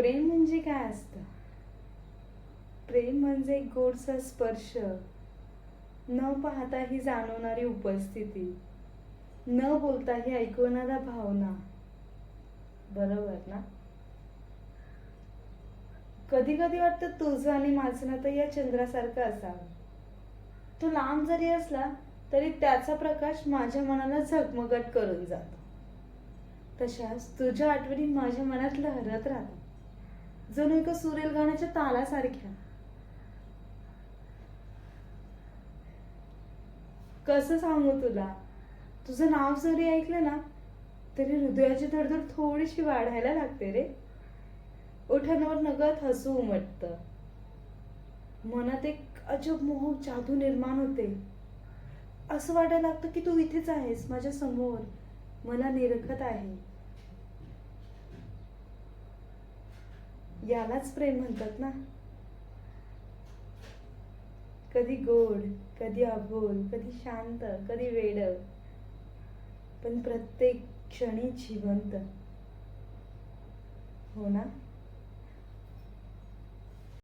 प्रेम म्हणजे काय असतं? प्रेम म्हणजे एक गोडसा स्पर्श. न पाहता ही जाणवणारी उपस्थिती. न बोलता ही ऐकवणारा भावना. बरोबर ना? कधी कधी वाटतं तुझं आणि माझं तर या चंद्रासारखं असावं. तो लांब जरी असला तरी त्याचा प्रकाश माझ्या मनाला झगमगट करून जातो. तशाच तुझ्या आठवणी माझ्या मनात लहरत राहतात. जणू एका सुरेल गाण्याच्या तालासारख्या. कसं सांगू तुला? तुझं नाव जरी ऐकलं ना तरी हृदयाची धडधड थोडीशी वाढायला लागते रे. ओठांवर नगत हसू उमटत. मनात एक अजब मोह जादू निर्माण होते. असं वाटायला लागतं की तू इथेच आहेस माझ्यासमोर. मला निरखत आहे. यालाच प्रेम म्हणतात ना. कधी गोड कधी अबोल कधी शांत कधी वेड. पण प्रत्येक क्षणी जिवंत. हो ना?